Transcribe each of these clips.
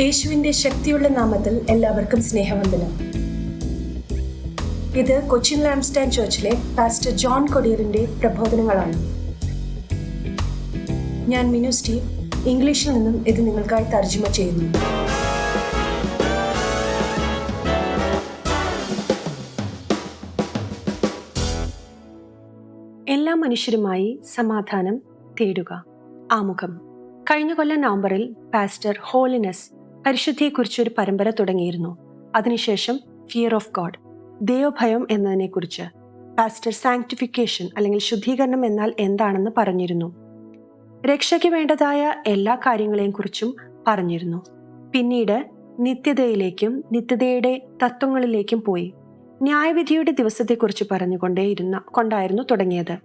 യേശുവിന്റെ ശക്തിയുള്ള നാമത്തിൽ എല്ലാവർക്കും സ്നേഹവന്ദനം. ഇത് കൊച്ചിൻ ലാംസ്റ്റാൻ ചർച്ചിലെ പാസ്റ്റർ ജോൺ കൊടിയറിന്റെ പ്രബോധനങ്ങളാണ്. ഞാൻ മിനു സ്റ്റീവ് ഇംഗ്ലീഷിൽ നിന്നും ഇത് നിങ്ങൾക്കായി തർജമ ചെയ്യുന്നു. എല്ലാ മനുഷ്യരുമായി സമാധാനം തേടുക. ആമുഖം. കഴിഞ്ഞ കൊല്ലം നവംബറിൽ പാസ്റ്റർ ഹോളിനെസ് പരിശുദ്ധിയെക്കുറിച്ചൊരു പരമ്പര തുടങ്ങിയിരുന്നു. അതിനുശേഷം ഫിയർ ഓഫ് ഗോഡ് ദൈവഭയം എന്നതിനെക്കുറിച്ച് പാസ്റ്റർ സാങ്ക്ടിഫിക്കേഷൻ അല്ലെങ്കിൽ ശുദ്ധീകരണം എന്നാൽ എന്താണെന്ന് പറഞ്ഞിരുന്നു. രക്ഷയ്ക്ക് വേണ്ടതായ എല്ലാ കാര്യങ്ങളെയും കുറിച്ചും പറഞ്ഞിരുന്നു. പിന്നീട് നിത്യതയിലേക്കും നിത്യതയുടെ തത്വങ്ങളിലേക്കും പോയി. ന്യായവിധിയുടെ ദിവസത്തെക്കുറിച്ച് പറഞ്ഞുകൊണ്ടേയിരുന്ന കൊണ്ടായിരുന്നു തുടങ്ങിയത്.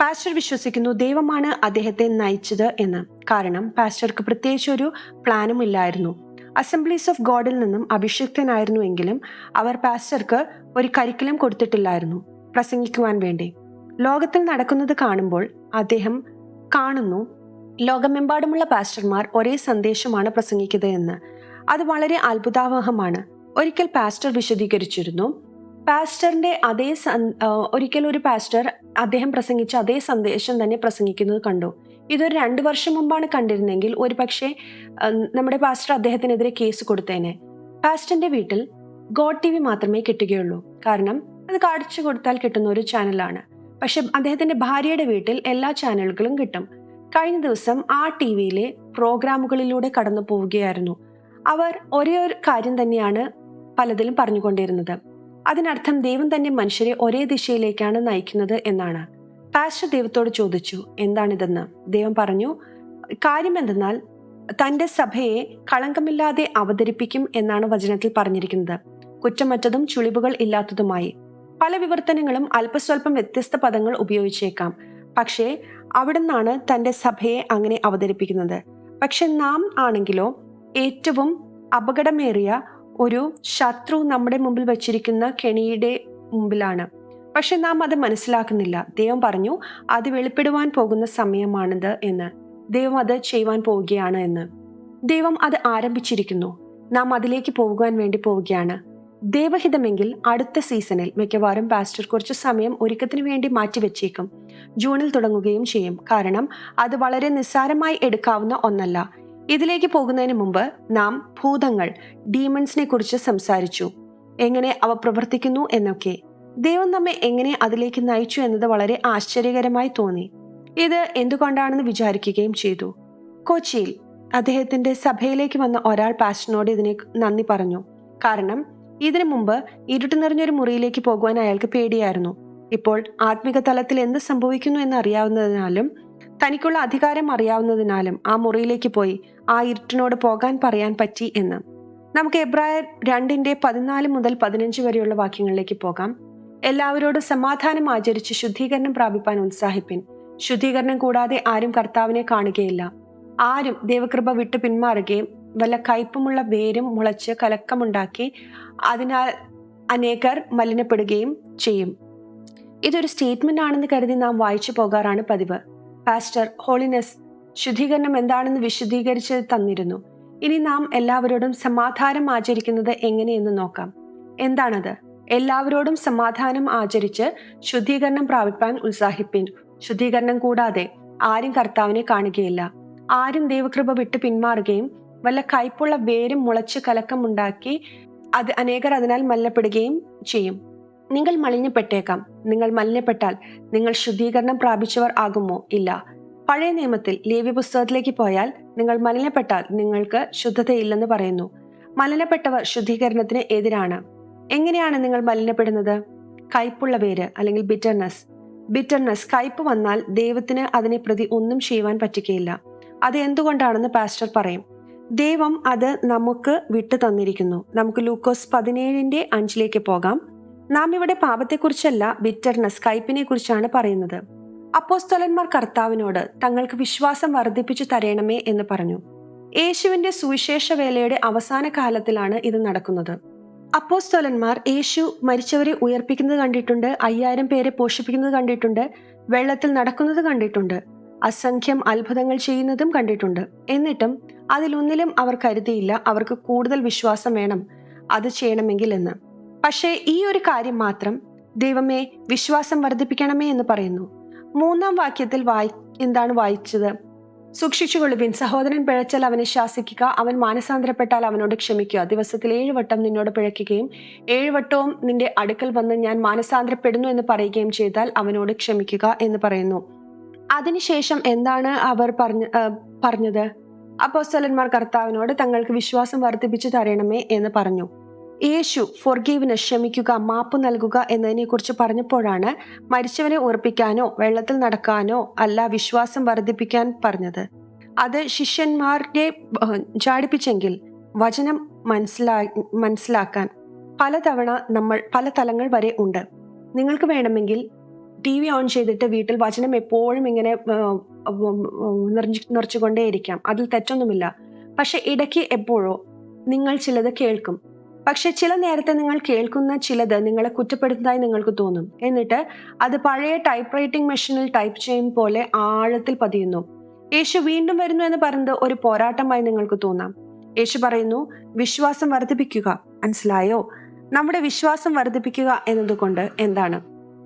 പാസ്റ്റർ വിശ്വസിക്കുന്നു ദൈവമാണ് അദ്ദേഹത്തെ നയിച്ചത് എന്ന്. കാരണം പാസ്റ്റർക്ക് പ്രത്യേകിച്ച് ഒരു പ്ലാനും ഇല്ലായിരുന്നു. അസംബ്ലീസ് ഓഫ് ഗോഡിൽ നിന്നും അഭിഷിക്തനായിരുന്നുവെങ്കിലും അവർ പാസ്റ്റർക്ക് ഒരു കരിക്കുലം കൊടുത്തിട്ടില്ലായിരുന്നു പ്രസംഗിക്കുവാൻ വേണ്ടി. ലോകത്തിൽ നടക്കുന്നത് കാണുമ്പോൾ അദ്ദേഹം കാണുന്നു ലോകമെമ്പാടുമുള്ള പാസ്റ്റർമാർ ഒരേ സന്ദേശമാണ് പ്രസംഗിക്കുന്നത് അത് വളരെ അത്ഭുതാവഹമാണ്. ഒരിക്കൽ പാസ്റ്റർ വിശദീകരിച്ചിരുന്നു പാസ്റ്ററിന്റെ അതേ ഒരിക്കൽ ഒരു പാസ്റ്റർ അദ്ദേഹം പ്രസംഗിച്ച അതേ സന്ദേശം തന്നെ പ്രസംഗിക്കുന്നത് കണ്ടു. ഇതൊരു രണ്ട് വർഷം മുമ്പാണ് കണ്ടിരുന്നെങ്കിൽ ഒരു പക്ഷേ നമ്മുടെ പാസ്റ്റർ അദ്ദേഹത്തിനെതിരെ കേസ് കൊടുത്തേനെ. പാസ്റ്ററിന്റെ വീട്ടിൽ ഗോഡ് ടി വി മാത്രമേ കിട്ടുകയുള്ളൂ. കാരണം അത് കാണിച്ചു കൊടുത്താൽ കിട്ടുന്ന ഒരു ചാനലാണ് പക്ഷെ അദ്ദേഹത്തിന്റെ ഭാര്യയുടെ വീട്ടിൽ എല്ലാ ചാനലുകളും കിട്ടും. കഴിഞ്ഞ ദിവസം ആ ടി വിയിലെ പ്രോഗ്രാമുകളിലൂടെ കടന്നു പോവുകയായിരുന്നു. അവർ ഒരേ ഒരു കാര്യം തന്നെയാണ് പലതിലും പറഞ്ഞുകൊണ്ടിരുന്നത്. അതിനർത്ഥം ദൈവം തന്നെ മനുഷ്യരെ ഒരേ ദിശയിലേക്കാണ് നയിക്കുന്നത് എന്നാണ്. പാസ്റ്റർ ദൈവത്തോട് ചോദിച്ചു എന്താണിതെന്ന്? ദൈവം പറഞ്ഞു കാര്യം എന്തെന്നാൽ തന്റെ സഭയെ കളങ്കമില്ലാതെ അവതരിപ്പിക്കും എന്നാണ് വചനത്തിൽ പറഞ്ഞിരിക്കുന്നത്. കുറ്റമറ്റതും ചുളിവുകൾ ഇല്ലാത്തതുമായി. പല വിവർത്തനങ്ങളും അല്പസ്വല്പം വ്യത്യസ്ത പദങ്ങൾ ഉപയോഗിച്ചേക്കാം. പക്ഷേ അവിടെ നിന്നാണ് തന്റെ സഭയെ അങ്ങനെ അവതരിപ്പിക്കുന്നത്. പക്ഷെ നാം ആണെങ്കിലോ ഏറ്റവും അപകടമേറിയ ഒരു ശത്രു നമ്മുടെ മുമ്പിൽ വച്ചിരിക്കുന്ന കെണിയുടെ മുമ്പിലാണ്. പക്ഷെ നാം അത് മനസ്സിലാക്കുന്നില്ല. ദൈവം പറഞ്ഞു അത് വെളിപ്പെടുവാൻ പോകുന്ന സമയമാണിത് എന്ന്. ദൈവം അത് ചെയ്യുവാൻ പോവുകയാണ് എന്ന്. ദൈവം അത് ആരംഭിച്ചിരിക്കുന്നു. നാം അതിലേക്ക് പോകുവാൻ വേണ്ടി പോവുകയാണ്. ദേവഹിതമെങ്കിൽ അടുത്ത സീസണിൽ മിക്കവാറും പാസ്റ്റർ കുറച്ച് സമയം ഒരുക്കത്തിന് വേണ്ടി മാറ്റിവെച്ചേക്കും. ജൂണിൽ തുടങ്ങുകയും ചെയ്യും. കാരണം അത് വളരെ നിസ്സാരമായി എടുക്കാവുന്ന ഒന്നല്ല. ഇതിലേക്ക് പോകുന്നതിന് മുമ്പ് നാം ഭൂതങ്ങൾ ഡീമൺസിനെ കുറിച്ച് സംസാരിച്ചു. എങ്ങനെ അവ പ്രവർത്തിക്കുന്നു എന്നൊക്കെ. ദൈവം നമ്മെ എങ്ങനെ അതിലേക്ക് നയിച്ചു എന്നത് വളരെ ആശ്ചര്യകരമായി തോന്നി. ഇത് എന്തുകൊണ്ടാണെന്ന് വിചാരിക്കുകയും ചെയ്തു. കൊച്ചിയിൽ അദ്ദേഹത്തിന്റെ സഭയിലേക്ക് വന്ന ഒരാൾ പാസ്റ്ററിനോട് ഇതിനെ നന്ദി പറഞ്ഞു. കാരണം ഇതിനു മുമ്പ് ഇരുട്ട് നിറഞ്ഞൊരു മുറിയിലേക്ക് പോകുവാൻ അയാൾക്ക് പേടിയായിരുന്നു. ഇപ്പോൾ ആത്മിക തലത്തിൽ എന്ത് സംഭവിക്കുന്നു എന്ന് അറിയാവുന്നതിനാലും തനിക്കുള്ള അധികാരം അറിയാവുന്നതിനാലും ആ മുറിയിലേക്ക് പോയി ആ ഇരുട്ടിനോട് പോകാൻ പറയാൻ പറ്റി എന്ന്. നമുക്ക് എബ്രായർ രണ്ടിന്റെ പതിനാല് മുതൽ പതിനഞ്ച് വരെയുള്ള വാക്യങ്ങളിലേക്ക് പോകാം. എല്ലാവരോടും സമാധാനം ആചരിച്ച് ശുദ്ധീകരണം പ്രാപിപ്പാൻ ഉത്സാഹിപ്പിൻ. ശുദ്ധീകരണം കൂടാതെ ആരും കർത്താവിനെ കാണുകയില്ല. ആരും ദൈവകൃപ വിട്ട് പിന്മാറുകയും വല്ല കയ്പുമുള്ള വേരും മുളച്ച് കലക്കമുണ്ടാക്കി അതിനാൽ അനേകർ മലിനപ്പെടുകയും ചെയ്യും. ഇതൊരു സ്റ്റേറ്റ്മെന്റ് ആണെന്ന് കരുതി നാം വായിച്ചു പോകാറാണ് പതിവ്. പാസ്റ്റർ ഹോളിനെസ് ശുദ്ധീകരണം എന്താണെന്ന് വിശദീകരിച്ച് തന്നിരുന്നു. ഇനി നാം എല്ലാവരോടും സമാധാനം ആചരിക്കുന്നത് എങ്ങനെയെന്ന് നോക്കാം. എന്താണത്? എല്ലാവരോടും സമാധാനം ആചരിച്ച് ശുദ്ധീകരണം പ്രാപിപ്പാൻ ഉത്സാഹിപ്പിൻ. ശുദ്ധീകരണം കൂടാതെ ആരും കർത്താവിനെ കാണുകയില്ല. ആരും ദൈവകൃപ വിട്ട് പിന്മാറുകയും വല്ല കയ്പുള്ള വേരും മുളച്ച് കലക്കമുണ്ടാക്കി അത് അനേകർ അതിനാൽ മല്ലപ്പെടുകയും ചെയ്യും. നിങ്ങൾ മലിനപ്പെട്ടേക്കാം. നിങ്ങൾ മലിനപ്പെട്ടാൽ നിങ്ങൾ ശുദ്ധീകരണം പ്രാപിച്ചവർ ആകുമോ? ഇല്ല. പഴയ നിയമത്തിൽ ലേവ്യ പുസ്തകത്തിലേക്ക് പോയാൽ നിങ്ങൾ മലിനപ്പെട്ടാൽ നിങ്ങൾക്ക് ശുദ്ധതയില്ലെന്ന് പറയുന്നു. മലിനപ്പെട്ടവർ ശുദ്ധീകരണത്തിന് എതിരാണ്. എങ്ങനെയാണ് നിങ്ങൾ മലിനപ്പെടുന്നത്? കയ്പുള്ള പേര് അല്ലെങ്കിൽ ബിറ്റർനെസ് ബിറ്റർനെസ് കയ്പ് വന്നാൽ ദൈവത്തിന് അതിനെ പ്രതി ഒന്നും ചെയ്യുവാൻ പറ്റുകയില്ല. അത് എന്തുകൊണ്ടാണെന്ന് പാസ്റ്റർ പറയും. ദൈവം അത് നമുക്ക് വിട്ടു തന്നിരിക്കുന്നു. നമുക്ക് ലൂക്കോസ് പതിനേഴിന്റെ അഞ്ചിലേക്ക് പോകാം. നാം ഇവിടെ പാപത്തെക്കുറിച്ചല്ല ബിറ്റർനെസ് കയ്പിനെ കുറിച്ചാണ് പറയുന്നത്. അപ്പോസ്തലന്മാർ കർത്താവിനോട് തങ്ങൾക്ക് വിശ്വാസം വർദ്ധിപ്പിച്ചു തരയണമേ എന്ന് പറഞ്ഞു. യേശുവിന്റെ സുവിശേഷ വേലയുടെ അവസാന കാലത്തിലാണ് ഇത് നടക്കുന്നത്. അപ്പോസ്തലന്മാർ യേശു മരിച്ചവരെ ഉയർപ്പിക്കുന്നത് കണ്ടിട്ടുണ്ട് അയ്യായിരം പേരെ പോഷിപ്പിക്കുന്നത് കണ്ടിട്ടുണ്ട് വെള്ളത്തിൽ നടക്കുന്നത് കണ്ടിട്ടുണ്ട് അസംഖ്യം അത്ഭുതങ്ങൾ ചെയ്യുന്നതും കണ്ടിട്ടുണ്ട്. എന്നിട്ടും അതിലൊന്നിലും അവർ കരുതിയില്ല അവർക്ക് കൂടുതൽ വിശ്വാസം വേണം അത് ചെയ്യണമെങ്കിൽ എന്ന്. പക്ഷേ ഈ ഒരു കാര്യം മാത്രം ദൈവമേ വിശ്വാസം വർദ്ധിപ്പിക്കണമേ എന്ന് പറയുന്നു. മൂന്നാം വാക്യത്തിൽ വായി എന്താണ് വായിച്ചത്? സൂക്ഷിച്ചുകൊള്ളുവിൻ. സഹോദരൻ പിഴച്ചാൽ അവനെ ശാസിക്കുക. അവൻ മാനസാന്തരപ്പെട്ടാൽ അവനോട് ക്ഷമിക്കുക. ദിവസത്തിൽ ഏഴ് വട്ടം നിന്നോട് പിഴയ്ക്കുകയും ഏഴ് വട്ടവും നിന്റെ അടുക്കൽ വന്ന് ഞാൻ മാനസാന്തരപ്പെടുന്നു എന്ന് പറയുകയും ചെയ്താൽ അവനോട് ക്ഷമിക്കുക എന്ന് പറയുന്നു. അതിനുശേഷം എന്താണ് അവർ പറഞ്ഞ പറഞ്ഞത്? അപ്പോസ്തലന്മാർ കർത്താവിനോട് തങ്ങൾക്ക് വിശ്വാസം വർദ്ധിപ്പിച്ചു തരണമേ എന്ന് പറഞ്ഞു. യേശു ഫൊർഗീവിന് ക്ഷമിക്കുക മാപ്പ് നൽകുക എന്നതിനെക്കുറിച്ച് പറഞ്ഞപ്പോഴാണ് മരിച്ചവനെ ഉറപ്പിക്കാനോ വെള്ളത്തിൽ നടക്കാനോ അല്ല വിശ്വാസം വർദ്ധിപ്പിക്കാൻ പറഞ്ഞത്. അത് ശിഷ്യന്മാരുടെ ചാടിപ്പിച്ചെങ്കിൽ വചനം മനസ്സിലാ മനസ്സിലാക്കാൻ പലതവണ നമ്മൾ പല തലങ്ങൾ വരെ ഉണ്ട്. നിങ്ങൾക്ക് വേണമെങ്കിൽ ടി വി ഓൺ ചെയ്തിട്ട് വീട്ടിൽ വചനം എപ്പോഴും ഇങ്ങനെ നിറഞ്ഞു നിറച്ചുകൊണ്ടേയിരിക്കാം. അതിൽ തെറ്റൊന്നുമില്ല. പക്ഷെ ഇടയ്ക്ക് എപ്പോഴോ നിങ്ങൾ ചിലത് കേൾക്കും. പക്ഷെ ചില നേരത്തെ നിങ്ങൾ കേൾക്കുന്ന ചിലത് നിങ്ങളെ കുറ്റപ്പെടുത്തുന്നതായി നിങ്ങൾക്ക് തോന്നും. എന്നിട്ട് അത് പഴയ ടൈപ്പ് റൈറ്റിംഗ് മെഷീനിൽ ടൈപ്പ് ചെയ്യും പോലെ ആഴത്തിൽ പതിയുന്നു. യേശു വീണ്ടും വരുന്നു എന്ന് പറയുന്നത് ഒരു പോരാട്ടമായി നിങ്ങൾക്ക് തോന്നാം. യേശു പറയുന്നു വിശ്വാസം വർദ്ധിപ്പിക്കുക. മനസ്സിലായോ? നമ്മുടെ വിശ്വാസം വർദ്ധിപ്പിക്കുക എന്നതുകൊണ്ട് എന്താണ്?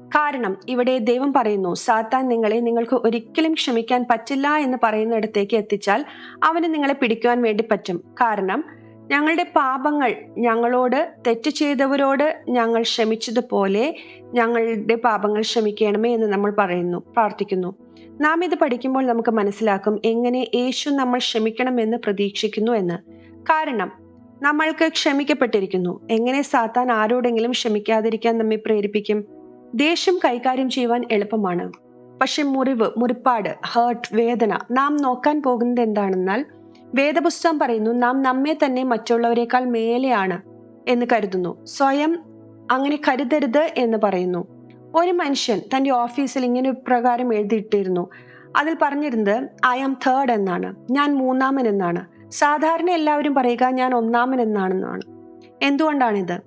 കാരണം ഇവിടെ ദൈവം പറയുന്നു സാത്താൻ നിങ്ങളെ നിങ്ങൾക്ക് ഒരിക്കലും ക്ഷമിക്കാൻ പറ്റില്ല എന്ന് പറയുന്നിടത്തേക്ക് എത്തിച്ചാൽ അവന് നിങ്ങളെ പിടിക്കുവാൻ വേണ്ടി പറ്റും. കാരണം ഞങ്ങളുടെ പാപങ്ങൾ ഞങ്ങളോട് തെറ്റ് ചെയ്തവരോട് ഞങ്ങൾ ക്ഷമിച്ചതുപോലെ ഞങ്ങളുടെ പാപങ്ങൾ ക്ഷമിക്കണമേ എന്ന് നമ്മൾ പറയുന്നു പ്രാർത്ഥിക്കുന്നു. നാം ഇത് പഠിക്കുമ്പോൾ നമുക്ക് മനസ്സിലാക്കും എങ്ങനെ യേശു നമ്മൾ ക്ഷമിക്കണമെന്ന് പ്രതീക്ഷിക്കുന്നു എന്ന്. കാരണം നമ്മൾക്ക് ക്ഷമിക്കപ്പെട്ടിരിക്കുന്നു. എങ്ങനെ സാത്താൻ ആരോടെങ്കിലും ക്ഷമിക്കാതിരിക്കാൻ നമ്മെ പ്രേരിപ്പിക്കും? ദേഷ്യം കൈകാര്യം ചെയ്യുവാൻ എളുപ്പമാണ്. പക്ഷെ മുറിവ് മുറിപ്പാട് ഹേർട്ട് വേദന നാം നോക്കാൻ പോകുന്നത് എന്താണെന്നാൽ വേദപുസ്തകം പറയുന്നു നാം നമ്മെ തന്നെ മറ്റുള്ളവരെക്കാൾ മേലെയാണ് എന്ന് കരുതുന്നു. സ്വയം അങ്ങനെ കരുതരുത് എന്ന് പറയുന്നു. ഒരു മനുഷ്യൻ തന്റെ ഓഫീസിൽ ഇങ്ങനെ പ്രകാരം എഴുതിയിട്ടിരുന്നു. അതിൽ പറഞ്ഞിരുന്നത് ഐ ആം തേർഡ് എന്നാണ്. ഞാൻ മൂന്നാമൻ എന്നാണ്. സാധാരണ എല്ലാവരും പറയുക ഞാൻ ഒന്നാമൻ എന്നാണെന്നാണ്. എന്തുകൊണ്ടാണിത്?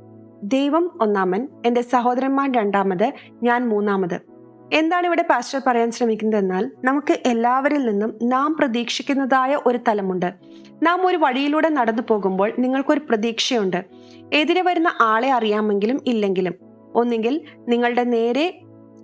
ദൈവം ഒന്നാമൻ എന്റെ സഹോദരന്മാർ രണ്ടാമത് ഞാൻ മൂന്നാമത്. എന്താണ് ഇവിടെ പാസ്റ്റർ പറയാൻ ശ്രമിക്കുന്നത് എന്നാൽ നമുക്ക് എല്ലാവരിൽ നിന്നും നാം പ്രതീക്ഷിക്കുന്നതായ ഒരു തലമുണ്ട്. നാം ഒരു വഴിയിലൂടെ നടന്നു പോകുമ്പോൾ നിങ്ങൾക്കൊരു പ്രതീക്ഷയുണ്ട്. എതിരെ വരുന്ന ആളെ അറിയാമെങ്കിലും ഇല്ലെങ്കിലും. ഒന്നുകിൽ നിങ്ങളുടെ നേരെ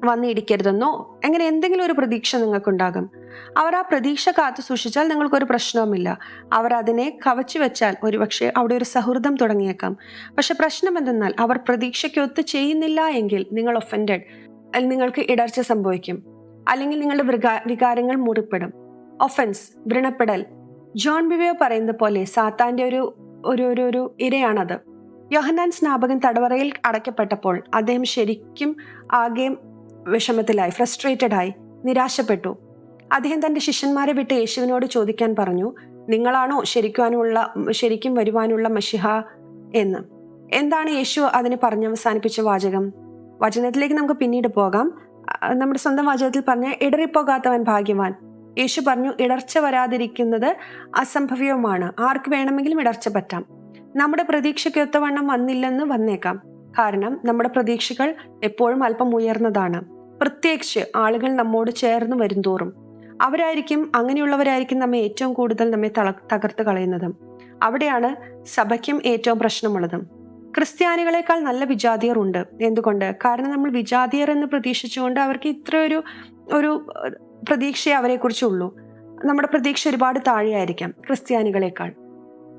വന്നിടിക്കരുതെന്നോ അങ്ങനെ എന്തെങ്കിലും ഒരു പ്രതീക്ഷ നിങ്ങൾക്കുണ്ടാകും. അവർ ആ പ്രതീക്ഷ കാത്തു സൂക്ഷിച്ചാൽ നിങ്ങൾക്കൊരു പ്രശ്നവുമില്ല. അവർ അതിനെ കവച്ചു വെച്ചാൽ ഒരുപക്ഷെ അവിടെ ഒരു സൗഹൃദം തുടങ്ങിയേക്കാം. പക്ഷെ പ്രശ്നം എന്തെന്നാൽ അവർ പ്രതീക്ഷയ്ക്കൊത്ത് ചെയ്യുന്നില്ല എങ്കിൽ നിങ്ങൾ ഒഫൻഡഡ് നിങ്ങൾക്ക് ഇടർച്ച സംഭവിക്കും. അല്ലെങ്കിൽ നിങ്ങളുടെ വികാ വികാരങ്ങൾ മുറിപ്പെടും. ഒഫൻസ് വ്രണപ്പെടൽ. ജോൺ ബിവിയോ പറയുന്നത് പോലെ സാത്താന്റെ ഒരു ഒരു ഒരു ഒരു ഇരയാണത്. യോഹനാൻ സ്നാപകൻ തടവറയിൽ അടയ്ക്കപ്പെട്ടപ്പോൾ അദ്ദേഹം ശരിക്കും ആകെ വിഷമത്തിലായി ഫ്രസ്ട്രേറ്റഡ് ആയി നിരാശപ്പെട്ടു. അദ്ദേഹം തന്റെ ശിഷ്യന്മാരെ വിട്ട് യേശുവിനോട് ചോദിക്കാൻ പറഞ്ഞു നിങ്ങളാണോ ശരിക്കുവാനുള്ള ശരിക്കും വരുവാനുള്ള മഷിഹ എന്ന്? എന്താണ് യേശു അതിന് പറഞ്ഞവസാനിപ്പിച്ച വാചകം? വചനത്തിലേക്ക് നമുക്ക് പിന്നീട് പോകാം. നമ്മുടെ സ്വന്തം വചനത്തിൽ പറഞ്ഞ ഇടറിപ്പോകാത്തവൻ ഭാഗ്യവാൻ. യേശു പറഞ്ഞു ഇടർച്ച വരാതിരിക്കുന്നത് അസംഭവ്യവുമാണ്. ആർക്ക് വേണമെങ്കിലും ഇടർച്ച പറ്റാം. നമ്മുടെ പ്രതീക്ഷയ്ക്ക് ഒത്തവണ്ണം വന്നില്ലെന്ന് വന്നേക്കാം. കാരണം നമ്മുടെ പ്രതീക്ഷകൾ എപ്പോഴും അല്പം ഉയർന്നതാണ്. പ്രത്യേകിച്ച് ആളുകൾ നമ്മോട് ചേർന്ന് വരും തോറും അവരായിരിക്കും അങ്ങനെയുള്ളവരായിരിക്കും നമ്മെ ഏറ്റവും കൂടുതൽ നമ്മെ തകർത്ത് കളയുന്നതും. അവിടെയാണ് സഭയ്ക്കും ഏറ്റവും പ്രശ്നമുള്ളതും. ക്രിസ്ത്യാനികളെക്കാൾ നല്ല വിജാതിയർ ഉണ്ട് എന്തുകൊണ്ട്? കാരണം നമ്മൾ വിജാതിയർ എന്ന് പ്രതീക്ഷിച്ചുകൊണ്ട് അവർക്ക് ഇത്ര ഒരു ഒരു പ്രതീക്ഷയെ അവരെക്കുറിച്ചുള്ളൂ. നമ്മുടെ പ്രതീക്ഷ ഒരുപാട് താഴെയായിരിക്കാം ക്രിസ്ത്യാനികളെക്കാൾ.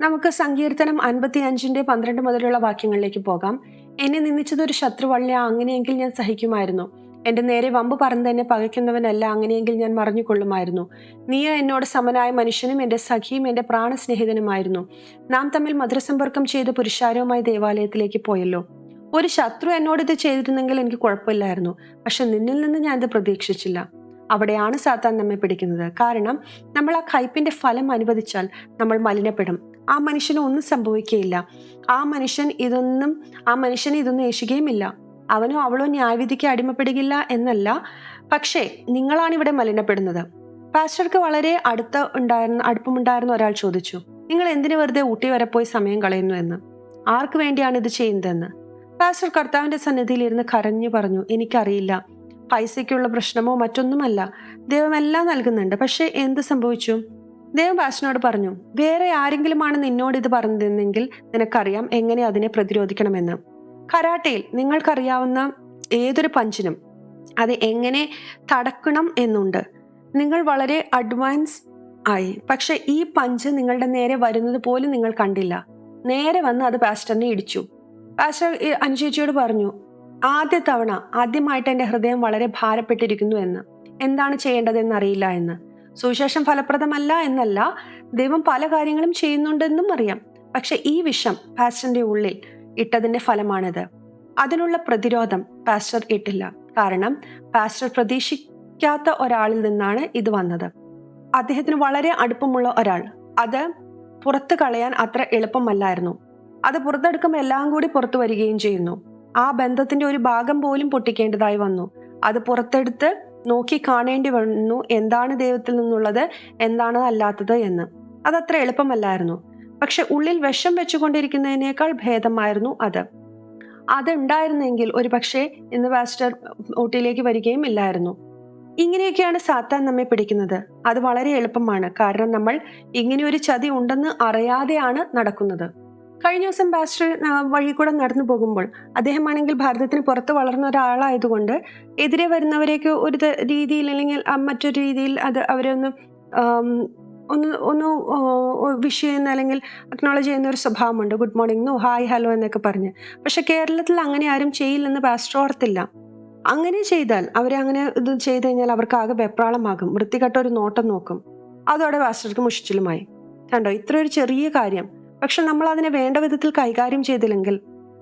നമുക്ക് സങ്കീർത്തനം അൻപത്തി അഞ്ചിന്റെ പന്ത്രണ്ട് മുതലുള്ള വാക്യങ്ങളിലേക്ക് പോകാം. എന്നെ നിന്ദിച്ചത് ഒരു ശത്രുവല്ല അങ്ങനെയെങ്കിൽ ഞാൻ സഹിക്കുമായിരുന്നു. എന്റെ നേരെ വമ്പ് പറന്ന് തന്നെ പകയ്ക്കുന്നവനല്ല അങ്ങനെയെങ്കിൽ ഞാൻ മറിഞ്ഞുകൊള്ളുമായിരുന്നു. നീയോ എന്നോട് സമനായ മനുഷ്യനും എന്റെ സഖിയും എന്റെ പ്രാണസ്നേഹിതനുമായിരുന്നു. നാം തമ്മിൽ മധുരസമ്പർക്കം ചെയ്ത് പുരുഷാരവുമായി ദേവാലയത്തിലേക്ക് പോയല്ലോ. ഒരു ശത്രു എന്നോട് ഇത് ചെയ്തിരുന്നെങ്കിൽ എനിക്ക് കുഴപ്പമില്ലായിരുന്നു. പക്ഷെ നിന്നിൽ നിന്ന് ഞാൻ ഇത് പ്രതീക്ഷിച്ചില്ല. അവിടെയാണ് സാത്താൻ നമ്മെ പിടിക്കുന്നത്. കാരണം നമ്മൾ ആ കയ്പിന്റെ ഫലം അനുവദിച്ചാൽ നമ്മൾ മലിനപ്പെടും. ആ മനുഷ്യന് ഒന്നും സംഭവിക്കുകയില്ല. ആ മനുഷ്യൻ ഇതൊന്നും ആ മനുഷ്യനെ ഇതൊന്നും ഏശുകയുമില്ല അവനോ അവളോ ന്യായവിധിക്ക് അടിമപ്പെടുകയില്ല എന്നല്ല. പക്ഷേ നിങ്ങളാണ് ഇവിടെ മലിനപ്പെടുന്നത്. പാസ്റ്റർക്ക് വളരെ അടുത്ത ഉണ്ടായിരുന്ന അടുപ്പമുണ്ടായിരുന്ന ഒരാൾ ചോദിച്ചു നിങ്ങൾ എന്തിനു വെറുതെ ഊട്ടി വരെ പോയി സമയം കളയുന്നു എന്ന്? ആർക്ക് വേണ്ടിയാണ് ഇത് ചെയ്യുന്നതെന്ന്? പാസ്റ്റർ കർത്താവിന്റെ സന്നിധിയിൽ ഇരുന്ന് കരഞ്ഞു പറഞ്ഞു എനിക്കറിയില്ല. പൈസയ്ക്കുള്ള പ്രശ്നമോ മറ്റൊന്നുമല്ല. ദൈവം എല്ലാം നൽകുന്നുണ്ട്. പക്ഷെ എന്ത് സംഭവിച്ചു? ദൈവം പാസ്റ്ററിനോട് പറഞ്ഞു വേറെ ആരെങ്കിലുമാണ് നിന്നോട് ഇത് പറഞ്ഞതെന്നെങ്കിൽ നിനക്കറിയാം എങ്ങനെ അതിനെ പ്രതിരോധിക്കണമെന്ന്. കരാട്ടയിൽ നിങ്ങൾക്കറിയാവുന്ന ഏതൊരു പഞ്ചിനും അത് എങ്ങനെ തടക്കണം എന്നുണ്ട്. നിങ്ങൾ വളരെ അഡ്വാൻസ് ആയി. പക്ഷെ ഈ പഞ്ച് നിങ്ങളുടെ നേരെ വരുന്നത് പോലും നിങ്ങൾ കണ്ടില്ല. നേരെ വന്ന് അത് പാസ്റ്ററിനെ ഇടിച്ചു. പാസ്റ്റർ അനുചേച്ചിയോട് പറഞ്ഞു ആദ്യ തവണ ആദ്യമായിട്ട് എന്റെ ഹൃദയം വളരെ ഭാരപ്പെട്ടിരിക്കുന്നു എന്ന്. എന്താണ് ചെയ്യേണ്ടതെന്ന് അറിയില്ല എന്ന്. സുവിശേഷം ഫലപ്രദമല്ല എന്നല്ല ദൈവം പല കാര്യങ്ങളും ചെയ്യുന്നുണ്ടെന്നും അറിയാം. പക്ഷെ ഈ വിഷം പാസ്റ്ററിന്റെ ഉള്ളിൽ ഇട്ടതിന്റെ ഫലമാണിത്. അതിനുള്ള പ്രതിരോധം പാസ്റ്റർ ഇട്ടില്ല. കാരണം പാസ്റ്റർ പ്രതീക്ഷിക്കാത്ത ഒരാളിൽ നിന്നാണ് ഇത് വന്നത്. അദ്ദേഹത്തിന് വളരെ അടുപ്പമുള്ള ഒരാൾ. അത് പുറത്തു കളയാൻ അത്ര എളുപ്പമല്ലായിരുന്നു. അത് പുറത്തെടുക്കുമ്പോൾ എല്ലാം കൂടി പുറത്തു വരികയും ചെയ്യുന്നു. ആ ബന്ധത്തിന്റെ ഒരു ഭാഗം പോലും പൊട്ടിക്കേണ്ടതായി വന്നു. അത് പുറത്തെടുത്ത് നോക്കി കാണേണ്ടി വന്നു. എന്താണ് ദൈവത്തിൽ നിന്നുള്ളത്? എന്താണ് അല്ലാത്തത് എന്ന്. അതത്ര എളുപ്പമല്ലായിരുന്നു. പക്ഷെ ഉള്ളിൽ വിഷം വെച്ചുകൊണ്ടിരിക്കുന്നതിനേക്കാൾ ഭേദമായിരുന്നു അത്. അതുണ്ടായിരുന്നെങ്കിൽ ഒരു പക്ഷേ ഇന്ന് പാസ്റ്റർ ഊട്ടിയിലേക്ക് വരികയും ഇല്ലായിരുന്നു. ഇങ്ങനെയൊക്കെയാണ് സാത്താൻ നമ്മെ പിടിക്കുന്നത്. അത് വളരെ എളുപ്പമാണ്. കാരണം നമ്മൾ ഇങ്ങനെ ഒരു ചതി ഉണ്ടെന്ന് അറിയാതെയാണ് നടക്കുന്നത്. കഴിഞ്ഞ ദിവസം പാസ്റ്റർ വഴി കൂടെ നടന്നു പോകുമ്പോൾ അദ്ദേഹമാണെങ്കിൽ ഭാരതത്തിന് പുറത്ത് വളർന്ന ഒരാളായതുകൊണ്ട് എതിരെ വരുന്നവരെയൊക്കെ ഒരു രീതിയിൽ അല്ലെങ്കിൽ മറ്റൊരു രീതിയിൽ അത് അവരെ ഒന്ന് ഒന്ന് ഒന്ന് വിഷ് ചെയ്യുന്ന അല്ലെങ്കിൽ അക്നോളജ് ചെയ്യുന്ന ഒരു സ്വഭാവമുണ്ട്. Good morning no hi hello എന്നൊക്കെ പറഞ്ഞ്. പക്ഷെ കേരളത്തിൽ അങ്ങനെ ആരും ചെയ്യില്ലെന്ന് പാസ്റ്റർ ഓർത്തില്ല. അങ്ങനെ ചെയ്താൽ അവരെ അങ്ങനെ ഇത് ചെയ്തു കഴിഞ്ഞാൽ അവർക്ക് ആകെ വെപ്രാളമാകും. വൃത്തികെട്ട ഒരു നോട്ടം നോക്കും. അതോടെ പാസ്റ്റർക്ക് മുഷിച്ചിലുമായി. കണ്ടോ? ഇത്ര ഒരു ചെറിയ കാര്യം. പക്ഷെ നമ്മൾ അതിനെ വേണ്ട വിധത്തിൽ കൈകാര്യം ചെയ്തില്ലെങ്കിൽ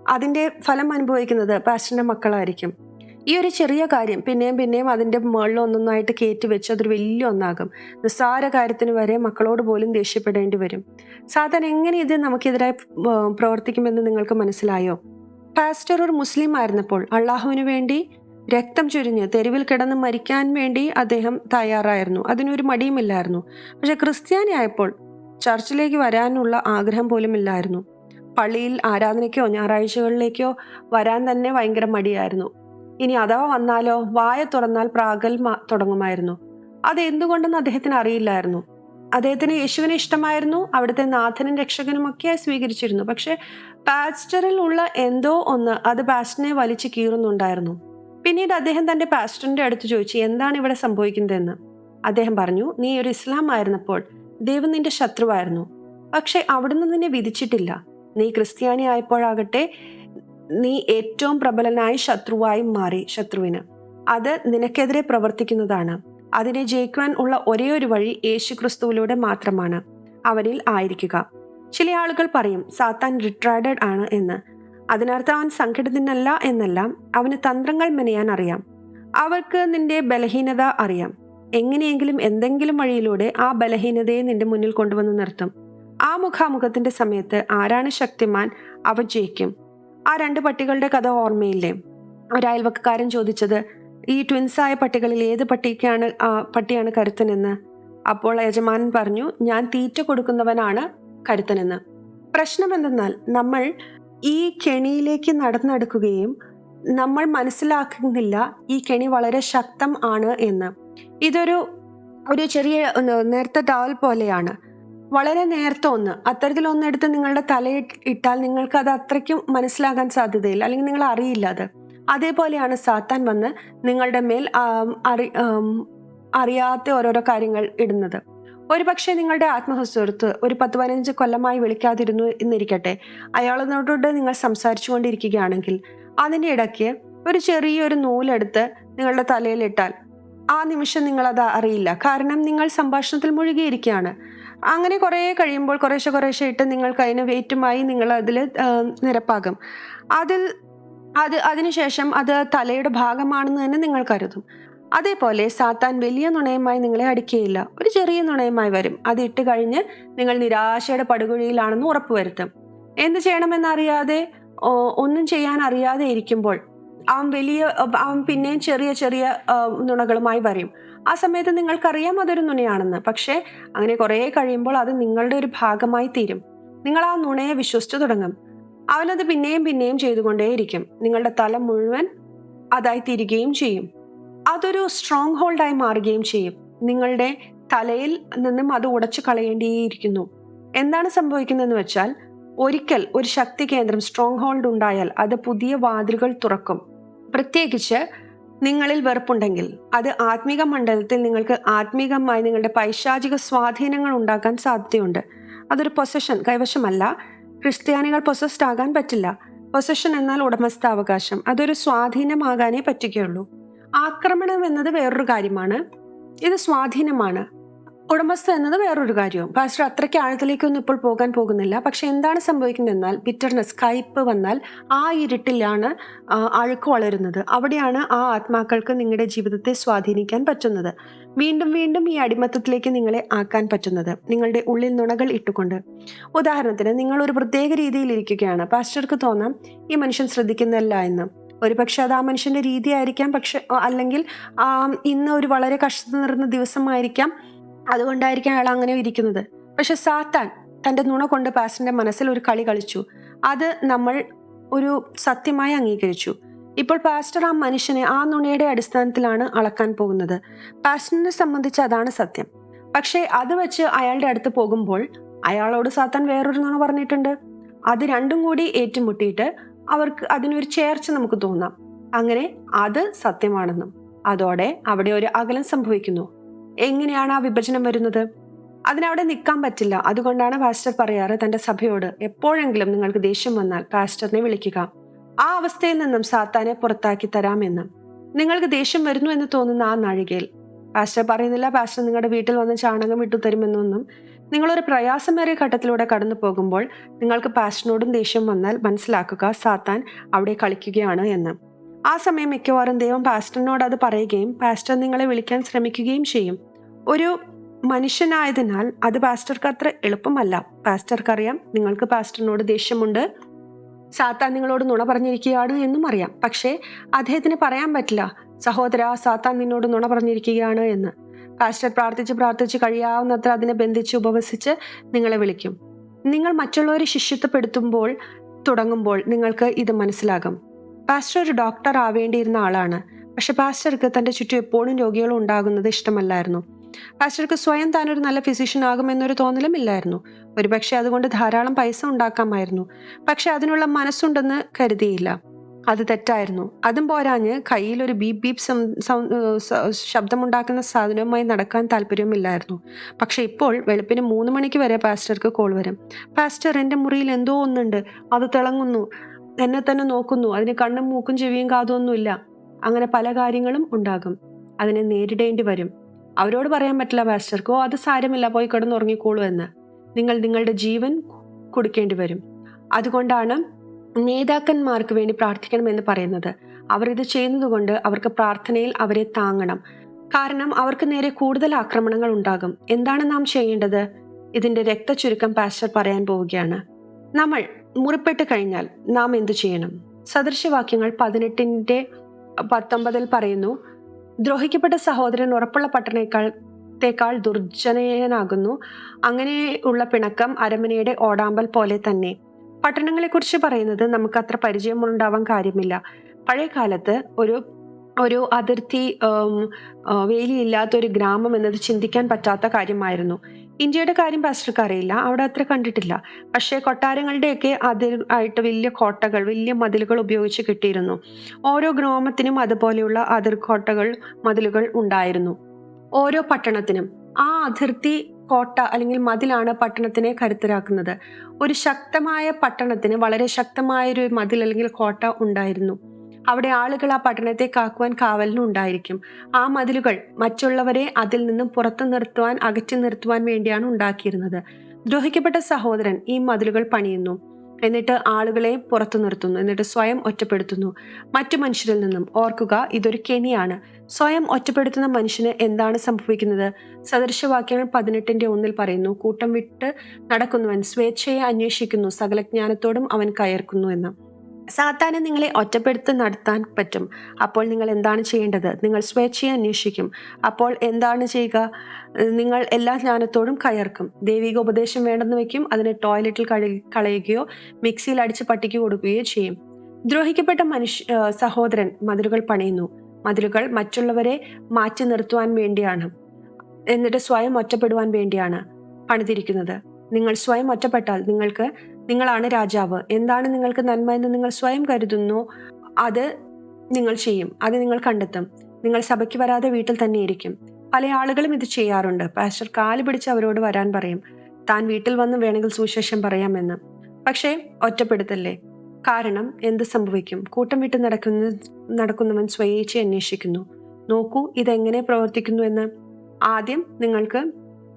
അതിന്റെ ഫലം അനുഭവിക്കുന്നത് പാസ്റ്ററിന്റെ മക്കളായിരിക്കും. ഈ ഒരു ചെറിയ കാര്യം പിന്നെയും പിന്നെയും അതിന്റെ മുകളിൽ ഒന്നൊന്നായിട്ട് കയറ്റി വെച്ച് അതൊരു വലിയ ഒന്നാകും. നിസ്സാര കാര്യത്തിന് വരെ മക്കളോട് പോലും ദേഷ്യപ്പെടേണ്ടി വരും. സാധാരണ എങ്ങനെ ഇത് നമുക്കെതിരായി പ്രവർത്തിക്കുമെന്ന് നിങ്ങൾക്ക് മനസ്സിലായോ? പാസ്റ്റർ ഒരു മുസ്ലിം ആയിരുന്നപ്പോൾ അള്ളാഹുവിന് വേണ്ടി രക്തം ചൊരിഞ്ഞ് തെരുവിൽ കിടന്ന് മരിക്കാൻ വേണ്ടി അദ്ദേഹം തയ്യാറായിരുന്നു. അതിനൊരു മടിയുമില്ലായിരുന്നു പക്ഷെ ക്രിസ്ത്യാനി ആയപ്പോൾ ചർച്ചിലേക്ക് വരാനുള്ള ആഗ്രഹം പോലും ഇല്ലായിരുന്നു. പള്ളിയിൽ ആരാധനയ്ക്കോ ഞായറാഴ്ചകളിലേക്കോ വരാൻ തന്നെ ഭയങ്കര മടിയായിരുന്നു. ഇനി അഥവാ വന്നാലോ വായ തുറന്നാൽ പ്രാഗൽ തുടങ്ങുമായിരുന്നു. അതെന്തുകൊണ്ടെന്ന് അദ്ദേഹത്തിന് അറിയില്ലായിരുന്നു. അദ്ദേഹത്തിന് യേശുവിനെ ഇഷ്ടമായിരുന്നു അവിടുത്തെ നാഥനും രക്ഷകനും ഒക്കെ സ്വീകരിച്ചിരുന്നു. പക്ഷെ പാസ്റ്ററിൽ ഉള്ള എന്തോ ഒന്ന് അത് പാസ്റ്ററിനെ വലിച്ചു കീറുന്നുണ്ടായിരുന്നു. പിന്നീട് അദ്ദേഹം തന്റെ പാസ്റ്ററിന്റെ അടുത്ത് ചോദിച്ചു എന്താണ് ഇവിടെ സംഭവിക്കുന്നതെന്ന്? അദ്ദേഹം പറഞ്ഞു നീ ഒരു ഇസ്ലാം ആയിരുന്നപ്പോൾ ദൈവം നിന്റെ ശത്രുവായിരുന്നു. പക്ഷെ അവിടുന്ന് നിന്നെ വിധിച്ചിട്ടില്ല. നീ ക്രിസ്ത്യാനി ആയപ്പോഴാകട്ടെ നീ ഏറ്റവും പ്രബലനായ ശത്രുവായി മാറി ശത്രുവിന്. അത് നിനക്കെതിരെ പ്രവർത്തിക്കുന്നതാണ്. അതിനെ ജയിക്കുവാൻ ഉള്ള ഒരേ ഒരു വഴി യേശു ക്രിസ്തുവിലൂടെ മാത്രമാണ്. അവനിൽ ആയിരിക്കുക. ചില ആളുകൾ പറയും സാത്താൻ റിട്രൈഡഡ് ആണ് എന്ന്. അതിനർത്ഥം അവൻ സംഘടിതനല്ല എന്നല്ല അവന് തന്ത്രങ്ങൾ മെനയാൻ അറിയാം. അവർക്ക് നിന്റെ ബലഹീനത അറിയാം. എങ്ങനെയെങ്കിലും എന്തെങ്കിലും വഴിയിലൂടെ ആ ബലഹീനതയെ നിന്റെ മുന്നിൽ കൊണ്ടുവന്ന് നിർത്തും. ആ മുഖാമുഖത്തിന്റെ സമയത്ത് ആരാണ് ശക്തിമാൻ? അവ ജയിക്കും. ആ രണ്ട് പട്ടികളുടെ കഥ ഓർമ്മയില്ലേ? ഒരയൽവക്കാരൻ ചോദിച്ചത് ഈ ട്വിൻസായ പട്ടികളിൽ ഏത് പട്ടിക്കാണ് പട്ടിയാണ് കരുത്തനെന്ന്? അപ്പോൾ യജമാനൻ പറഞ്ഞു ഞാൻ തീറ്റ കൊടുക്കുന്നവനാണ് കരുത്തനെന്ന്. പ്രശ്നം എന്തെന്നാൽ നമ്മൾ ഈ കെണിയിലേക്ക് നടന്നെടുക്കുകയും നമ്മൾ മനസ്സിലാക്കുന്നില്ല ഈ കെണി വളരെ ശക്തം ആണ് എന്ന്. ഇതൊരു ഒരു ചെറിയ നേരത്തെ ടാവൽ പോലെയാണ്. വളരെ നേരത്തെ ഒന്ന് അത്തരത്തിൽ ഒന്നെടുത്ത് നിങ്ങളുടെ തലയിൽ ഇട്ടാൽ നിങ്ങൾക്ക് അത് അത്രയ്ക്കും മനസ്സിലാകാൻ സാധ്യതയില്ല അല്ലെങ്കിൽ നിങ്ങൾ അറിയില്ല അത്. അതേപോലെയാണ് സാത്താൻ വന്ന് നിങ്ങളുടെ മേൽ അറി അറിയാത്ത ഓരോരോ കാര്യങ്ങൾ ഇടുന്നത്. ഒരു പക്ഷേ നിങ്ങളുടെ ആത്മഹസുഹൃത്ത് ഒരു പത്ത് പതിനഞ്ച് കൊല്ലമായി വിളിക്കാതിരുന്നു എന്നിരിക്കട്ടെ. അയാളോട് നിങ്ങൾ സംസാരിച്ചു കൊണ്ടിരിക്കുകയാണെങ്കിൽ അതിന്റെ ഇടയ്ക്ക് ഒരു ചെറിയൊരു നൂലെടുത്ത് നിങ്ങളുടെ തലയിലിട്ടാൽ ആ നിമിഷം നിങ്ങളത് അറിയില്ല. കാരണം നിങ്ങൾ സംഭാഷണത്തിൽ മുഴുകിയിരിക്കുകയാണ്. അങ്ങനെ കുറേ കഴിയുമ്പോൾ കുറേശ്ശെ കുറേശ്ശെ ഇട്ട് നിങ്ങൾക്ക് അതിന് വെയിറ്റുമായി നിങ്ങൾ അതിൽ നിരപ്പാകും അതിൽ അത് അതിനുശേഷം അത് തലയുടെ ഭാഗമാണെന്ന് തന്നെ നിങ്ങൾ കരുതും. അതേപോലെ സാത്താൻ വലിയ നുണയമായി നിങ്ങളെ അടിക്കുകയില്ല ഒരു ചെറിയ നുണയമായി വരും. അത് ഇട്ട് കഴിഞ്ഞ് നിങ്ങൾ നിരാശയുടെ പടുകുഴിയിലാണെന്ന് ഉറപ്പുവരുത്തും എന്ത് ചെയ്യണമെന്നറിയാതെ ഒന്നും ചെയ്യാൻ അറിയാതെ ഇരിക്കുമ്പോൾ അവൻ വലിയ അവൻ പിന്നെയും ചെറിയ ചെറിയ നുണകളുമായി വരും. ആ സമയത്ത് നിങ്ങൾക്കറിയാം അതൊരു നുണയാണെന്ന്. പക്ഷേ അങ്ങനെ കുറേ കഴിയുമ്പോൾ അത് നിങ്ങളുടെ ഒരു ഭാഗമായി തീരും. നിങ്ങൾ ആ നുണയെ വിശ്വസിച്ചു തുടങ്ങും. അവനത് പിന്നെയും പിന്നെയും ചെയ്തുകൊണ്ടേയിരിക്കും. നിങ്ങളുടെ തല മുഴുവൻ അതായി തീരുകയും ചെയ്യും. അതൊരു സ്ട്രോങ് ഹോൾഡായി മാറുകയും ചെയ്യും. നിങ്ങളുടെ തലയിൽ നിന്നും അത് ഉടച്ചു കളയേണ്ടിയിരിക്കുന്നു. എന്താണ് സംഭവിക്കുന്നതെന്ന് വെച്ചാൽ ഒരിക്കൽ ഒരു ശക്തി കേന്ദ്രം സ്ട്രോങ് ഹോൾഡ് ഉണ്ടായാൽ അത് പുതിയ വാതിലുകൾ തുറക്കും. പ്രത്യേകിച്ച് നിങ്ങളിൽ വെറുപ്പുണ്ടെങ്കിൽ അത് ആത്മീക മണ്ഡലത്തിൽ നിങ്ങൾക്ക് ആത്മീകമായി നിങ്ങളുടെ പൈശാചിക സ്വാധീനങ്ങൾ ഉണ്ടാക്കാൻ സാധ്യതയുണ്ട്. അതൊരു പൊസഷൻ കൈവശമല്ല. ക്രിസ്ത്യാനികൾ പൊസസ്ഡ് ആകാൻ പറ്റില്ല. പൊസഷൻ എന്നാൽ ഉടമസ്ഥാവകാശം. അതൊരു സ്വാധീനമാകാനേ പറ്റുകയുള്ളൂ. ആക്രമണം എന്നത് വേറൊരു കാര്യമാണ്. ഇത് സ്വാധീനമാണ്. ഉടമസ്ഥ എന്നത് വേറൊരു കാര്യവും. പാസ്റ്റർ അത്രയ്ക്ക് ആഴത്തിലേക്കൊന്നും ഇപ്പോൾ പോകാൻ പോകുന്നില്ല. പക്ഷെ എന്താണ് സംഭവിക്കുന്നത് എന്നാൽ ബിറ്റർനെസ് സ്കൈപ്പ് വന്നാൽ ആ ഇരുട്ടിലാണ് അഴുക്ക് വളരുന്നത്. അവിടെയാണ് ആ ആത്മാക്കൾക്ക് നിങ്ങളുടെ ജീവിതത്തെ സ്വാധീനിക്കാൻ പറ്റുന്നത്. വീണ്ടും വീണ്ടും ഈ അടിമത്തത്തിലേക്ക് നിങ്ങളെ ആക്കാൻ പറ്റുന്നത്. നിങ്ങളുടെ ഉള്ളിൽ നുണകൾ ഇട്ടുകൊണ്ട്. ഉദാഹരണത്തിന് നിങ്ങൾ ഒരു പ്രത്യേക രീതിയിൽ ഇരിക്കുകയാണ്. പാസ്റ്റർക്ക് തോന്നാം ഈ മനുഷ്യൻ ശ്രദ്ധിക്കുന്നില്ല എന്ന്. ഒരുപക്ഷെ അത് ആ മനുഷ്യന്റെ രീതിയായിരിക്കാം. പക്ഷെ അല്ലെങ്കിൽ ഇന്ന് ഒരു വളരെ കഷ്ടത നിറഞ്ഞ ദിവസമായിരിക്കാം. അതുകൊണ്ടായിരിക്കാം അയാൾ അങ്ങനെ ഇരിക്കുന്നത്. പക്ഷെ സാത്താൻ തന്റെ നുണ കൊണ്ട് പാസ്റ്ററിന്റെ മനസ്സിൽ ഒരു കളി കളിച്ചു. അത് നമ്മൾ ഒരു സത്യമായി അംഗീകരിച്ചു. ഇപ്പോൾ പാസ്റ്റർ ആ മനുഷ്യനെ ആ നുണയുടെ അടിസ്ഥാനത്തിലാണ് അളക്കാൻ പോകുന്നത്. പാസ്റ്ററിനെ സംബന്ധിച്ച് അതാണ് സത്യം. പക്ഷേ അത് വെച്ച് അയാളുടെ അടുത്ത് പോകുമ്പോൾ അയാളോട് സാത്താൻ വേറൊരു നുണ പറഞ്ഞിട്ടുണ്ട്. അത് രണ്ടും കൂടി ഏറ്റുമുട്ടിയിട്ട് അവർക്ക് അതിനൊരു ചേർച്ച നമുക്ക് തോന്നാം. അങ്ങനെ അത് സത്യമാണെന്നും അതോടെ അവിടെ ഒരു അകലം സംഭവിക്കുന്നു. എങ്ങനെയാണ് ആ വിഭജനം വരുന്നത്? അതിനവിടെ നിൽക്കാൻ പറ്റില്ല. അതുകൊണ്ടാണ് പാസ്റ്റർ പറയാറ് തന്റെ സഭയോട് എപ്പോഴെങ്കിലും നിങ്ങൾക്ക് ദേഷ്യം വന്നാൽ പാസ്റ്ററിനെ വിളിക്കുക. ആ അവസ്ഥയിൽ നിന്നും സാത്താനെ പുറത്താക്കി തരാമെന്ന്. നിങ്ങൾക്ക് ദേഷ്യം വരുന്നു എന്ന് തോന്നുന്ന ആ നാഴികയിൽ. പാസ്റ്റർ പറയുന്നില്ല പാസ്റ്റർ നിങ്ങളുടെ വീട്ടിൽ വന്ന് ചാണകം ഇട്ടു തരുമെന്നൊന്നും. നിങ്ങളൊരു പ്രയാസമേറിയ ഘട്ടത്തിലൂടെ കടന്നു പോകുമ്പോൾ നിങ്ങൾക്ക് പാസ്റ്ററിനോടും ദേഷ്യം വന്നാൽ മനസ്സിലാക്കുക സാത്താൻ അവിടെ കളിക്കുകയാണ് എന്ന്. ആ സമയം മിക്കവാറും ദൈവം പാസ്റ്ററിനോട് അത് പറയുകയും പാസ്റ്റർ നിങ്ങളെ വിളിക്കാൻ ശ്രമിക്കുകയും ചെയ്യും. ഒരു മനുഷ്യനായതിനാൽ അത് പാസ്റ്റർക്ക് അത്ര എളുപ്പമല്ല. പാസ്റ്റർക്കറിയാം നിങ്ങൾക്ക് പാസ്റ്ററിനോട് ദേഷ്യമുണ്ട്. സാത്താൻ നിങ്ങളോട് നുണ പറഞ്ഞിരിക്കുകയാണ് എന്നും അറിയാം. പക്ഷേ അദ്ദേഹത്തിന് പറയാൻ പറ്റില്ല സഹോദര സാത്താൻ നിന്നോട് നുണ പറഞ്ഞിരിക്കുകയാണ് എന്ന്. പാസ്റ്റർ പ്രാർത്ഥിച്ച് പ്രാർത്ഥിച്ച് കഴിയാവുന്നത്ര അതിനെ ബന്ധിച്ച് ഉപവസിച്ച് നിങ്ങളെ വിളിക്കും. നിങ്ങൾ മറ്റുള്ളവരെ ശിഷ്യത്വപ്പെടുത്തുമ്പോൾ തുടങ്ങുമ്പോൾ നിങ്ങൾക്ക് ഇത് മനസ്സിലാകും. പാസ്റ്റർ ഒരു ഡോക്ടർ ആവേണ്ടിയിരുന്ന ആളാണ്. പക്ഷെ പാസ്റ്റർക്ക് തന്റെ ചുറ്റും എപ്പോഴും രോഗികൾ ഉണ്ടാകുന്നത് ഇഷ്ടമല്ലായിരുന്നു. പാസ്റ്റർക്ക് സ്വയം താനൊരു നല്ല ഫിസിഷ്യൻ ആകുമെന്നൊരു തോന്നലും ഇല്ലായിരുന്നു. ഒരുപക്ഷെ അതുകൊണ്ട് ധാരാളം പൈസ ഉണ്ടാക്കാമായിരുന്നു. പക്ഷെ അതിനുള്ള മനസ്സുണ്ടെന്ന് കരുതിയില്ല. അത് തെറ്റായിരുന്നു. അതും പോരാഞ്ഞ് കയ്യിൽ ഒരു ബീപ് ബീപ് ശബ്ദമുണ്ടാക്കുന്ന സാധനവുമായി നടക്കാൻ താല്പര്യമില്ലായിരുന്നു. പക്ഷെ ഇപ്പോൾ വെളുപ്പിന് മൂന്ന് മണിക്ക് വരെ പാസ്റ്റർക്ക് കോൾ വരും. പാസ്റ്റർ എന്റെ മുറിയിൽ എന്തോ ഒന്നുണ്ട്. അത് തിളങ്ങുന്നു. എന്നെ തന്നെ നോക്കുന്നു. അതിന് കണ്ണും മൂക്കും ചെവിയും കാതൊന്നുമില്ല അങ്ങനെ പല കാര്യങ്ങളും ഉണ്ടാകും. അതിനെ നേരിടേണ്ടി വരും. അവരോട് പറയാൻ പറ്റില്ല പാസ്റ്റർക്കോ അത് സാരമില്ല പോയി കിടന്നുറങ്ങിക്കോളൂ എന്ന് നിങ്ങൾ നിങ്ങളുടെ ജീവൻ കൊടുക്കേണ്ടി വരും. അതുകൊണ്ടാണ് നേതാക്കന്മാർക്ക് വേണ്ടി പ്രാർത്ഥിക്കണമെന്ന് പറയുന്നത്. അവർ ഇത് ചെയ്യുന്നതുകൊണ്ട് അവർക്ക് പ്രാർത്ഥനയിൽ അവരെ താങ്ങണം. കാരണം അവർക്ക് നേരെ കൂടുതൽ ആക്രമണങ്ങൾ ഉണ്ടാകും. എന്താണ് നാം ചെയ്യേണ്ടത്? ഇതിന്റെ രക്തചുരുക്കം പാസ്റ്റർ പറയാൻ പോവുകയാണ്. നമ്മൾ മുറിപ്പെട്ട് കഴിഞ്ഞാൽ നാം എന്തു ചെയ്യണം? സദൃശവാക്യങ്ങൾ പതിനെട്ടിന്റെ പത്തൊമ്പതിൽ പറയുന്നു ദ്രോഹിക്കപ്പെട്ട സഹോദരൻ ഉറപ്പുള്ള പട്ടണേക്കാൾ ത്തേക്കാൾ ദുർജനയനാകുന്നു. അങ്ങനെയുള്ള പിണക്കം അരമനയുടെ ഓടാമ്പൽ പോലെ തന്നെ. പട്ടണങ്ങളെക്കുറിച്ച് പറയുന്നത് നമുക്ക് അത്ര പരിചയമുണ്ടാവാൻ കാര്യമില്ല. പഴയ കാലത്ത് ഒരു ഒരു അതിർത്തി ഉം, ആ, വേലിയില്ലാത്ത ഒരു ഗ്രാമം എന്നത് ചിന്തിക്കാൻ പറ്റാത്ത കാര്യമായിരുന്നു. ഇന്ത്യയുടെ കാര്യം പാസ്റ്റർക്ക് അറിയില്ല. അവിടെ അത്ര കണ്ടിട്ടില്ല. പക്ഷേ കൊട്ടാരങ്ങളുടെയൊക്കെ അതിൽ ആയിട്ട് വലിയ കോട്ടകൾ വലിയ മതിലുകൾ ഉപയോഗിച്ച് കിട്ടിയിരുന്നു. ഓരോ ഗ്രാമത്തിനും അതുപോലെയുള്ള അതിർക്കോട്ടകൾ മതിലുകൾ ഉണ്ടായിരുന്നു. ഓരോ പട്ടണത്തിനും. ആ അതിർത്തി കോട്ട അല്ലെങ്കിൽ മതിലാണ് പട്ടണത്തിനെ കരുത്തരാക്കുന്നത്. ഒരു ശക്തമായ പട്ടണത്തിന് വളരെ ശക്തമായൊരു മതിൽ അല്ലെങ്കിൽ കോട്ട ഉണ്ടായിരുന്നു. അവിടെ ആളുകൾ ആ പട്ടണത്തെ കാക്കുവാൻ കാവലിനുണ്ടായിരിക്കും ആ മതിലുകൾ മറ്റുള്ളവരെ അതിൽ നിന്നും പുറത്തു നിർത്തുവാൻ അകറ്റി നിർത്തുവാൻ വേണ്ടിയാണ് ഉണ്ടാക്കിയിരുന്നത്. ദ്രോഹിക്കപ്പെട്ട സഹോദരൻ ഈ മതിലുകൾ പണിയുന്നു. എന്നിട്ട് ആളുകളെ പുറത്തു നിർത്തുന്നു. എന്നിട്ട് സ്വയം ഒറ്റപ്പെടുത്തുന്നു. മറ്റു മനുഷ്യരിൽ നിന്നും ഓർക്കുക ഇതൊരു കെണിയാണ്. സ്വയം ഒറ്റപ്പെടുത്തുന്ന മനുഷ്യന് എന്താണ് സംഭവിക്കുന്നത്? സദൃശവാക്യങ്ങൾ പതിനെട്ടിന്റെ ഒന്നിൽ പറയുന്നു കൂട്ടം വിട്ട് നടക്കുന്നവൻ സ്വേച്ഛയെ അന്വേഷിക്കുന്നു സകലജ്ഞാനത്തോടും അവൻ കയർക്കുന്നു എന്ന്. സാത്താനെ നിങ്ങളെ ഒറ്റപ്പെടുത്തി നടത്താൻ പറ്റും. അപ്പോൾ നിങ്ങൾ എന്താണ് ചെയ്യേണ്ടത്? നിങ്ങൾ സ്വേച്ഛയെ അന്വേഷിക്കും. അപ്പോൾ എന്താണ് ചെയ്യുക? നിങ്ങൾ എല്ലാ ജ്ഞാനത്തോടും കയർക്കും. ദൈവിക ഉപദേശം വേണ്ടെന്ന് വെക്കും അതിനെ ടോയ്ലറ്റിൽ കളയുകയോ മിക്സിയിൽ അടിച്ച് പട്ടിക്ക് കൊടുക്കുകയോ ചെയ്യും. ദ്രോഹിക്കപ്പെട്ട മനുഷ്യ സഹോദരൻ മതിലുകൾ പണിയുന്നു. മതിലുകൾ മറ്റുള്ളവരെ മാറ്റി നിർത്തുവാൻ വേണ്ടിയാണ്. എന്നിട്ട് സ്വയം ഒറ്റപ്പെടുവാൻ വേണ്ടിയാണ് പണിതിരിക്കുന്നത്. നിങ്ങൾ സ്വയം ഒറ്റപ്പെട്ടാൽ നിങ്ങൾക്ക് നിങ്ങളാണ് രാജാവ്. എന്താണ് നിങ്ങൾക്ക് നന്മ എന്ന് നിങ്ങൾ സ്വയം കരുതുന്നു? അത് നിങ്ങൾ ചെയ്യും. അത് നിങ്ങൾ കണ്ടെത്തും. നിങ്ങൾ സഭയ്ക്ക് വരാതെ വീട്ടിൽ തന്നെ ഇരിക്കും പല ആളുകളും ഇത് ചെയ്യാറുണ്ട്. പാസ്റ്റർ കാൽ പിടിച്ച് അവരോട് വരാൻ പറയും. താൻ വീട്ടിൽ വന്ന് വേണമെങ്കിൽ സുവിശേഷം പറയാമെന്ന്. പക്ഷേ ഒറ്റപ്പെടുത്തല്ലേ? കാരണം എന്ത് സംഭവിക്കും? കൂട്ടം വിട്ട് നടക്കുന്ന നടക്കുന്നവൻ സ്വയേച്ഛ അന്വേഷിക്കുന്നു. നോക്കൂ ഇതെങ്ങനെ പ്രവർത്തിക്കുന്നു എന്ന്. ആദ്യം നിങ്ങൾക്ക്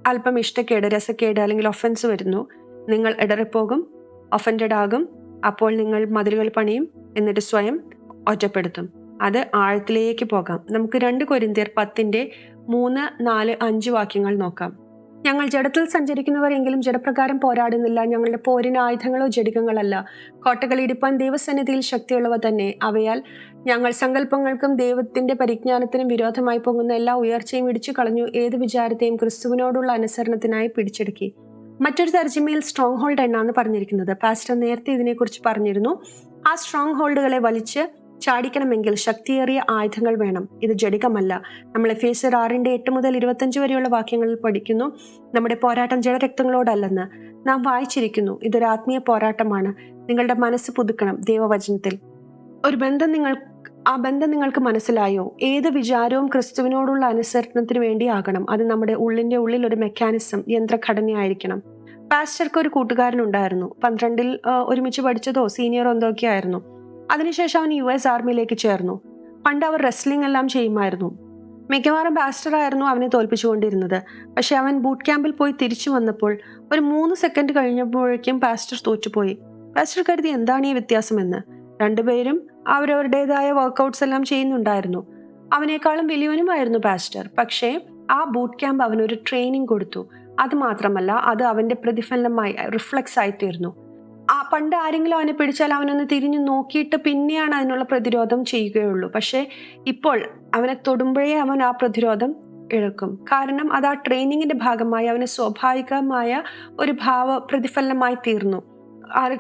അല്പം ഇഷ്ടക്കേട് രസക്കേട് അല്ലെങ്കിൽ ഒഫൻസ് വരുന്നു. നിങ്ങൾ ഇടറിപ്പോകും. ഒഫൻഡഡ് ആകും. അപ്പോൾ നിങ്ങൾ മതിലുകൾ പണിയും എന്നിട്ട് സ്വയം ഒറ്റപ്പെടുത്തും. അത് ആഴത്തിലേക്ക് പോകാം. നമുക്ക് രണ്ട് കൊരിന്തിയർ പത്തിന്റെ മൂന്ന് നാല് അഞ്ച് വാക്യങ്ങൾ നോക്കാം. ഞങ്ങൾ ജഡത്തിൽ സഞ്ചരിക്കുന്നവർ എങ്കിലും ജഡപ്രകാരം പോരാടുന്നില്ല. ഞങ്ങളുടെ പോരിന് ആയുധങ്ങളോ ജഡികങ്ങളല്ല. കോട്ടകൾ ഇടിപ്പാൻ ദൈവസന്നിധിയിൽ ശക്തിയുള്ളവ തന്നെ. അവയാൽ ഞങ്ങൾ സങ്കല്പങ്ങൾക്കും ദൈവത്തിന്റെ പരിജ്ഞാനത്തിനും വിരോധമായി പോകുന്ന എല്ലാ ഉയർച്ചയും ഇടിച്ചു കളഞ്ഞു ഏത് വിചാരത്തെയും ക്രിസ്തുവിനോടുള്ള അനുസരണത്തിനായി പിടിച്ചെടുക്കി. മറ്റൊരു തർജിമയിൽ സ്ട്രോങ് ഹോൾഡ് എന്നാണ് പറഞ്ഞിരിക്കുന്നത്. പാസ്റ്റർ നേരത്തെ ഇതിനെക്കുറിച്ച് പറഞ്ഞിരുന്നു. ആ സ്ട്രോങ് ഹോൾഡുകളെ വലിച്ച് ചാടിക്കണമെങ്കിൽ ശക്തിയേറിയ ആയുധങ്ങൾ വേണം. ഇത് ജടികമല്ല. നമ്മൾ എഫേസർ ആറിന്റെ എട്ട് മുതൽ ഇരുപത്തഞ്ച് വരെയുള്ള വാക്യങ്ങളിൽ പഠിക്കുന്നു. നമ്മുടെ പോരാട്ടം ജഡരക്തങ്ങളോടല്ലെന്ന് നാം വായിച്ചിരിക്കുന്നു. ഇതൊരു ആത്മീയ പോരാട്ടമാണ്. നിങ്ങളുടെ മനസ്സ് പുതുക്കണം ദൈവവചനത്തിൽ. ഒരു ബന്ധം നിങ്ങൾ ആ ബന്ധം നിങ്ങൾക്ക് മനസ്സിലായോ? ഏത് വിചാരവും ക്രിസ്തുവിനോടുള്ള അനുസരണത്തിന് വേണ്ടിയാകണം അത് നമ്മുടെ ഉള്ളിന്റെ ഉള്ളിൽ ഒരു മെക്കാനിസം യന്ത്രഘടനയായിരിക്കണം. പാസ്റ്റർക്ക് ഒരു കൂട്ടുകാരനുണ്ടായിരുന്നു. പന്ത്രണ്ടിൽ ഒരുമിച്ച് പഠിച്ചതോ സീനിയർ എന്തോ ഒക്കെ ആയിരുന്നു. അതിനുശേഷം അവൻ യു എസ് ആർമിയിലേക്ക് ചേർന്നു. പണ്ട് അവർ റെസ്ലിംഗ് എല്ലാം ചെയ്യുമായിരുന്നു. മിക്കവാറും പാസ്റ്റർ ആയിരുന്നു അവനെ തോൽപ്പിച്ചുകൊണ്ടിരുന്നത്. പക്ഷെ അവൻ ബൂട്ട് ക്യാമ്പിൽ പോയി തിരിച്ചു വന്നപ്പോൾ ഒരു മൂന്ന് സെക്കൻഡ് കഴിഞ്ഞപ്പോഴേക്കും പാസ്റ്റർ തോറ്റുപോയി. പാസ്റ്റർ കരുതി എന്താണ് ഈ വ്യത്യാസമെന്ന്? രണ്ടുപേരും അവരവരുടേതായ വർക്കൗട്ട്സ് എല്ലാം ചെയ്യുന്നുണ്ടായിരുന്നു. അവനേക്കാളും വലിയവനുമായിരുന്നു പാസ്റ്റർ പക്ഷേ ആ ബൂട്ട് ക്യാമ്പ് അവനൊരു ട്രെയിനിങ് കൊടുത്തു. അത് മാത്രമല്ല അത് അവന്റെ പ്രതിഫലനമായി റിഫ്ലക്സ് ആയിത്തീർന്നു ആ പണ്ട് ആരെങ്കിലും അവനെ പിടിച്ചാൽ അവനൊന്ന് തിരിഞ്ഞു നോക്കിയിട്ട് പിന്നെയാണ് അതിനുള്ള പ്രതിരോധം ചെയ്യുകയുള്ളൂ. പക്ഷേ ഇപ്പോൾ അവനെ തൊടുമ്പോഴേ അവൻ ആ പ്രതിരോധം ഇഴക്കും കാരണം അത് ആ ട്രെയിനിങ്ങിന്റെ ഭാഗമായി അവന് സ്വാഭാവികമായ ഒരു ഭാവ പ്രതിഫലനമായി തീർന്നു.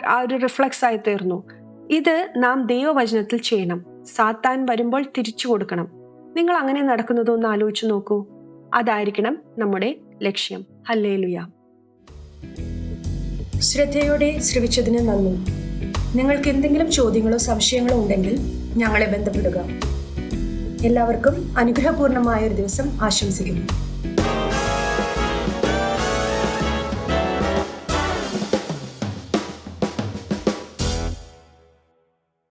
ആ ഒരു- റിഫ്ലക്സ് ആയി തീർന്നു. ഇത് നാം ദൈവവചനത്തിൽ ചെയ്യണം. സാത്താൻ വരുമ്പോൾ തിരിച്ചു കൊടുക്കണം. നിങ്ങൾ അങ്ങനെ നടക്കുന്നതൊന്ന് ആലോചിച്ചു നോക്കൂ. അതായിരിക്കണം നമ്മുടെ ലക്ഷ്യം. ഹല്ലേലുയ. ശ്രദ്ധയോടെ ശ്രവിച്ചതിന് നന്ദി. നിങ്ങൾക്ക് എന്തെങ്കിലും ചോദ്യങ്ങളോ സംശയങ്ങളോ ഉണ്ടെങ്കിൽ ഞങ്ങളെ ബന്ധപ്പെടുക. എല്ലാവർക്കും അനുഗ്രഹപൂർണമായ ഒരു ദിവസം ആശംസിക്കുന്നു.